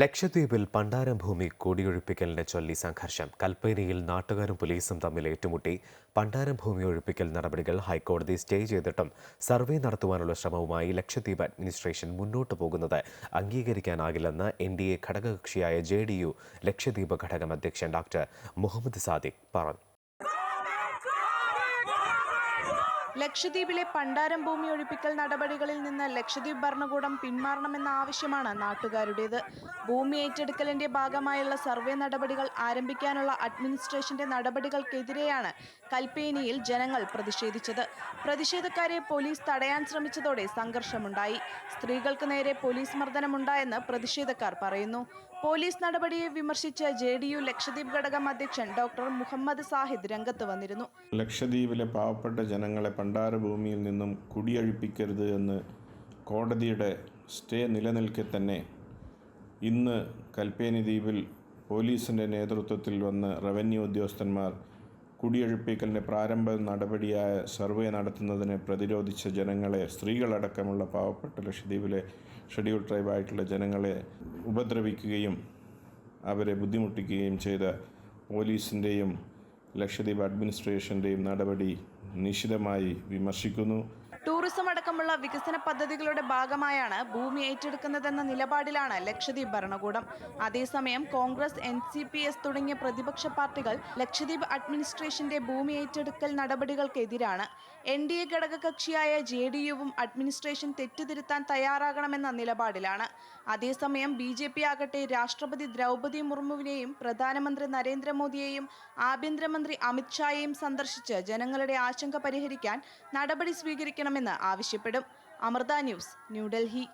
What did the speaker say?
ലക്ഷദ്വീപിൽ പണ്ടാരം ഭൂമി കൂടിയൊഴിപ്പിക്കലിനെ ചൊല്ലി സംഘർഷം. കൽപ്പേനിയിൽ നാട്ടുകാരും പോലീസും തമ്മിൽ ഏറ്റുമുട്ടി. പണ്ടാരം ഭൂമി ഒഴിപ്പിക്കൽ നടപടികൾ ഹൈക്കോടതി സ്റ്റേ ചെയ്തിട്ടും സർവേ നടത്തുവാനുള്ള ശ്രമവുമായി ലക്ഷദ്വീപ് അഡ്മിനിസ്ട്രേഷൻ മുന്നോട്ടു പോകുന്നത് അംഗീകരിക്കാനാകില്ലെന്ന് എൻ ഡി എ ഘടകകക്ഷിയായ ജെ ഡി യു ലക്ഷദ്വീപ് ഘടകം അധ്യക്ഷൻ ഡോക്ടർ മുഹമ്മദ് സാദിഖ് പറഞ്ഞു. ലക്ഷദ്വീപിലെ പണ്ടാരം ഭൂമി ഒഴിപ്പിക്കൽ നടപടികളിൽ നിന്ന് ലക്ഷദ്വീപ് ഭരണകൂടം പിന്മാറണമെന്ന ആവശ്യമാണ് നാട്ടുകാരുടേത്. ഭൂമി ഏറ്റെടുക്കലിന്റെ ഭാഗമായുള്ള സർവേ നടപടികൾ ആരംഭിക്കാനുള്ള അഡ്മിനിസ്ട്രേഷന്റെ നടപടികൾക്കെതിരെയാണ് കൽപ്പേനിയിൽ ജനങ്ങൾ പ്രതിഷേധിച്ചത്. പ്രതിഷേധക്കാരെ പോലീസ് തടയാൻ ശ്രമിച്ചതോടെ സംഘർഷമുണ്ടായി. സ്ത്രീകൾക്ക് നേരെ പോലീസ് മർദ്ദനമുണ്ടായെന്ന് പ്രതിഷേധക്കാർ പറയുന്നു. പോലീസ് നടപടിയെ വിമർശിച്ച് ജെ ഡി യു ലക്ഷദ്വീപ് ഘടകം അധ്യക്ഷൻ ഡോക്ടർ മുഹമ്മദ് സാഹിദ് രംഗത്ത് വന്നിരുന്നു. ലക്ഷദ്വീപിലെ പാവപ്പെട്ട ജനങ്ങളെ പണ്ടാര ഭൂമിയിൽ നിന്നും കുടിയൊഴിപ്പിക്കരുത് എന്ന് കോടതിയുടെ സ്റ്റേ നിലനിൽക്കെ തന്നെ ഇന്ന് കൽപ്പേനി ദ്വീപിൽ പോലീസിന്റെ നേതൃത്വത്തിൽ വന്ന് റവന്യൂ ഉദ്യോഗസ്ഥന്മാർ കുടിയൊഴിപ്പിക്കലിന്റെ പ്രാരംഭ നടപടിയായ സർവേ നടത്തുന്നതിനെ പ്രതിരോധിച്ച ജനങ്ങളെ സ്ത്രീകളടക്കമുള്ള പാവപ്പെട്ട ലക്ഷദ്വീപിലെ ഷെഡ്യൂൾ ട്രൈബായിട്ടുള്ള ജനങ്ങളെ ഉപദ്രവിക്കുകയും അവരെ ബുദ്ധിമുട്ടിക്കുകയും ചെയ്ത പോലീസിന്റെയും ലക്ഷദ്വീപ് അഡ്മിനിസ്ട്രേഷന്റെയും നടപടി നിശിതമായി വിമർശിക്കുന്നു. ടൂറിസം അടക്കമുള്ള വികസന പദ്ധതികളുടെ ഭാഗമായാണ് ഭൂമി ഏറ്റെടുക്കുന്നതെന്ന നിലപാടിലാണ് ലക്ഷദ്വീപ് ഭരണകൂടം. അതേസമയം Congress N C P S തുടങ്ങിയ പ്രതിപക്ഷ പാർട്ടികൾ ലക്ഷദ്വീപ് അഡ്മിനിസ്ട്രേഷന്റെ ഭൂമി ഏറ്റെടുക്കൽ നടപടികൾക്കെതിരാണ്. എൻ ഡി എ ഘടകകക്ഷിയായ ജെ ഡി യുവും അഡ്മിനിസ്ട്രേഷൻ തെറ്റുതിരുത്താൻ തയ്യാറാകണമെന്ന നിലപാടിലാണ്. അതേസമയം ബി ജെ പി ആകട്ടെ രാഷ്ട്രപതി ദ്രൗപദി മുർമുവിനെയും പ്രധാനമന്ത്രി നരേന്ദ്രമോദിയെയും ആഭ്യന്തരമന്ത്രി അമിത്ഷായെയും സന്ദർശിച്ച് ജനങ്ങളുടെ ആശങ്ക പരിഹരിക്കാൻ നടപടി ആവശ്യപ്പെടും. അമൃത ന്യൂസ് ന്യൂഡൽഹി.